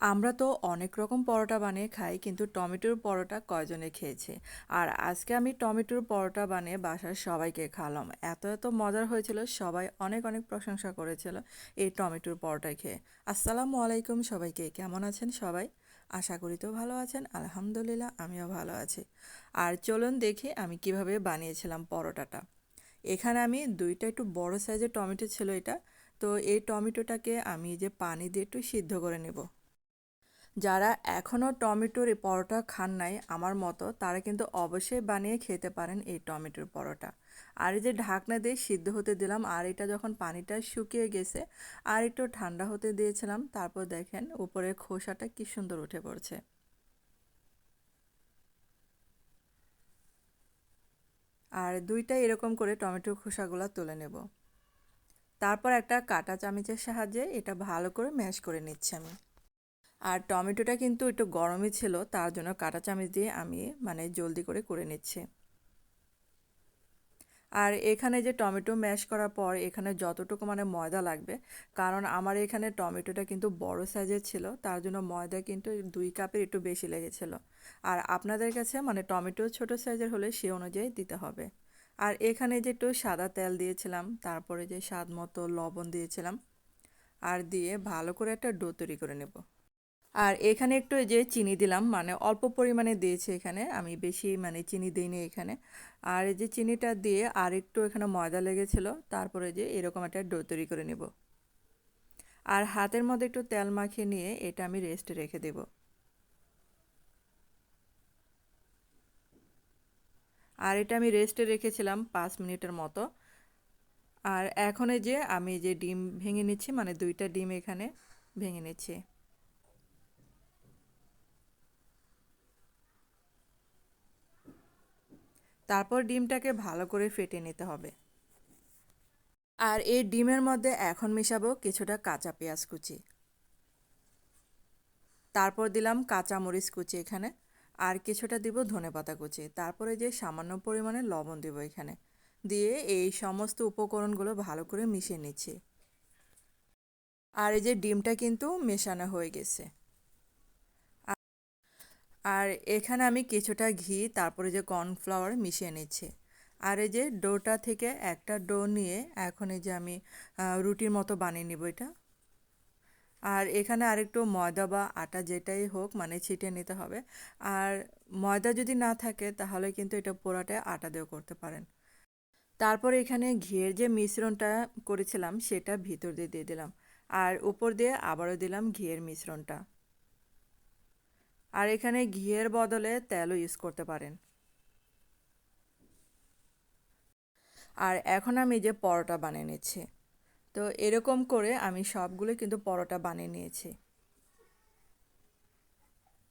আমরা তো অনেক রকম পরোটা বানিয়ে খাই, কিন্তু টমেটোর পরোটা কয়জনে খেয়েছে? আর আজকে আমি টমেটোর পরোটা বানিয়ে বাসার সবাইকে খালাম এত এত মজার হয়েছিল, সবাই অনেক অনেক প্রশংসা করেছিল এই টমেটোর পরোটা খেয়ে। আসসালামু আলাইকুম সবাইকে, কেমন আছেন সবাই? আশা করি তো ভালো আছেন, আলহামদুলিল্লাহ আমিও ভালো আছি। আর চলুন দেখি আমি কীভাবে বানিয়েছিলাম পরোটাটা। এখানে আমি দুইটা একটু বড় সাইজের টমেটো ছিল এটা, তো এই টমেটোটাকে আমি যে পানি দিয়ে একটু সিদ্ধ করে নেব। যারা এখনও টমেটোর পরোটা খান নাই, আমার মতো, তারা কিন্তু অবশ্যই বানিয়ে খেতে পারেন এই টমেটোর পরোটা। আর এই যে ঢাকনা দিয়ে সিদ্ধ হতে দিলাম, আর এটা যখন পানিটা শুকিয়ে গেছে, আর একটু ঠান্ডা হতে দিয়েছিলাম, তারপর দেখেন উপরে খোসাটা কি সুন্দর উঠে পড়ছে। আর দুইটা এরকম করে টমেটোর খোসাগুলো তুলে নেব। তারপর একটা কাটা চামিচের সাহায্যে এটা ভালো করে ম্যাশ করে নিচ্ছি আমি। আর টমেটোটা কিন্তু একটু গরমই ছিল, তার জন্য কাঁটা চামচ দিয়ে আমি মানে জলদি করে করে নিচ্ছি। আর এখানে যে টমেটো ম্যাশ করার পর এখানে যতটুকু মানে ময়দা লাগবে, কারণ আমার এখানে টমেটোটা কিন্তু বড় সাইজের ছিল, তার জন্য ময়দা কিন্তু দুই কাপের একটু বেশি লেগেছিল। আর আপনাদের কাছে মানে টমেটো ছোট সাইজের হলে সে অনুযায়ী দিতে হবে। আর এখানে যে একটু সাদা তেল দিয়েছিলাম, তারপরে যে স্বাদ মতো লবণ দিয়েছিলাম, আর দিয়ে ভালো করে একটা ডো তৈরি করে নেব। আর এখানে একটু যে চিনি দিলাম মানে অল্প পরিমাণে দিয়েছি এখানে, আমি বেশি মানে চিনি দিইনি এখানে। আর এই যে চিনিটা দিয়ে আর একটু এখানে ময়দা লেগেছিল, তারপরে যে এরকম একটা ডো তৈরি করে নেব। আর হাতের মধ্যে একটু তেল মাখিয়ে নিয়ে এটা আমি রেস্টে রেখে দেব। আর এটা আমি রেস্টে রেখেছিলাম পাঁচ মিনিটের মতো। আর এখন যে আমি যে ডিম ভেঙে নিচ্ছি মানে দুইটা ডিম এখানে ভেঙে নিচ্ছি। তারপর ডিমটাকে ভালো করে ফেটে নিতে হবে। আর এই ডিমের মধ্যে এখন মেশাবো কিছুটা কাঁচা পেঁয়াজ কুচি। তারপর দিলাম কাঁচা মরিচ কুচি এখানে। আর কিছুটা দিব ধনে পাতা কুচি। তারপরে যে সামান্য পরিমাণে লবণ দিব এখানে। দিয়ে এই সমস্ত উপকরণগুলো ভালো করে মিশিয়ে নিচ্ছি। আর এই যে ডিমটা কিন্তু মেশানো হয়ে গেছে। আর এখানে আমি কিছুটা ঘি, তারপরে যে কর্নফ্লাওয়ার মিশিয়ে নিচ্ছি। আর এই যে ডোটা থেকে একটা ডো নিয়ে এখন এই যে আমি রুটির মতো বানিয়ে নিব এটা। আর এখানে আরেকটু ময়দা বা আটা যেটাই হোক মানে ছিটিয়ে নিতে হবে। আর ময়দা যদি না থাকে, তাহলে কিন্তু এটা পোড়াটায় আটা দিয়েও করতে পারেন। তারপর এখানে ঘিয়ের যে মিশ্রণটা করেছিলাম, সেটা ভিতর দিয়ে দিয়ে দিলাম। আর উপর দিয়ে আবারও দিলাম ঘিয়ের মিশ্রণটা। আর এখানে ঘিয়ের বদলে তেলও ইউজ করতে পারেন। আর এখন আমি যে পরোটা বানিয়ে নিচ্ছি। তো এরকম করে আমি সবগুলো কিন্তু পরোটা বানিয়ে নিয়েছি।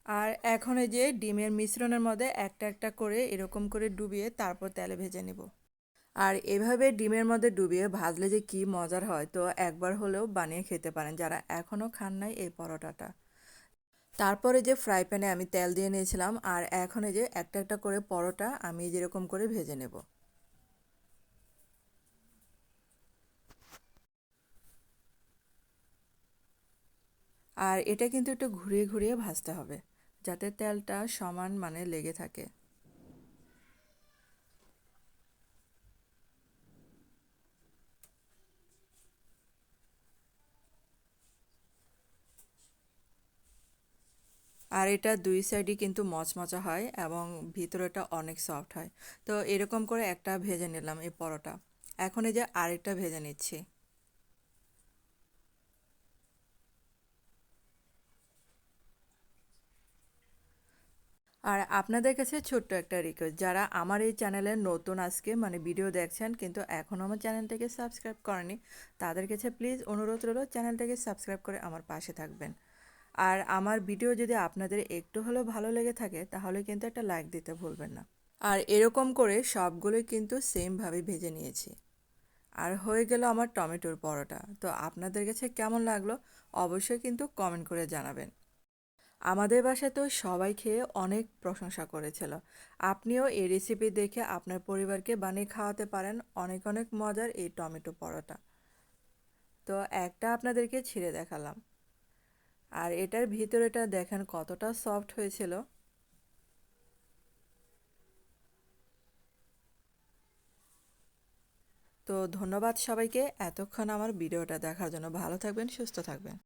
আর এখন এই যে ডিমের মিশ্রণের মধ্যে একটা একটা করে এরকম করে ডুবিয়ে তারপর তেলে ভেজে নেব। আর এভাবে ডিমের মধ্যে ডুবিয়ে ভাজলে যে কি মজার হয়, তো একবার হলেও বানিয়ে খেতে পারেন যারা এখনও খান নাই এই পরোটাটা। তারপরে যে ফ্রাই প্যানে আমি তেল দিয়ে নিয়েছিলাম, আর এখন এই যে একটা একটা করে পরোটা আমি যেরকম করে ভেজে নেব। আর এটা কিন্তু একটু ঘুরিয়ে ঘুরিয়ে ভাজতে হবে, যাতে তেলটা সমান মানে লেগে থাকে। আর এটা দুই সাইডই কিন্তু মচমচা হয় এবং ভিতরেটা অনেক সফট হয়। তো এরকম করে একটা ভেজে নিলাম এই পরোটা। এখন এই যে আরেকটা ভেজে নিচ্ছি। আর আপনাদের কাছে ছোট্ট একটা রিকোয়েস্ট যারা আমার এই চ্যানেলে নতুন আজকে মানে ভিডিও দেখছেন কিন্তু এখনও আমার চ্যানেলটাকে সাবস্ক্রাইব করেনি, তাদের কাছে প্লিজ অনুরোধ রইল চ্যানেলটাকে সাবস্ক্রাইব করে আমার পাশে থাকবেন। আর আমার ভিডিও যদি আপনাদের একটু হলেও ভালো লেগে থাকে, তাহলে কিন্তু একটা লাইক দিতে ভুলবেন না। আর এরকম করে সবগুলোই কিন্তু সেমভাবে ভেজে নিয়েছি। আর হয়ে গেল আমার টমেটোর পরোটা। তো আপনাদের কাছে কেমন লাগল অবশ্যই কিন্তু কমেন্ট করে জানাবেন। আমাদের বাসায় তো সবাই খেয়ে অনেক প্রশংসা করেছিল। আপনিও এই রেসিপি দেখে আপনার পরিবারকে বানিয়ে খাওয়াতে পারেন অনেক অনেক মজার এই টমেটো পরোটা। তো একটা আপনাদেরকে ছিঁড়ে দেখালাম। আর এটার ভিতরেটা দেখেন কতটা সফট হয়েছিল। তো ধন্যবাদ সবাইকে, এতক্ষণ আমার ভিডিওটা দেখার জন্য। ভালো থাকবেন, সুস্থ থাকবেন।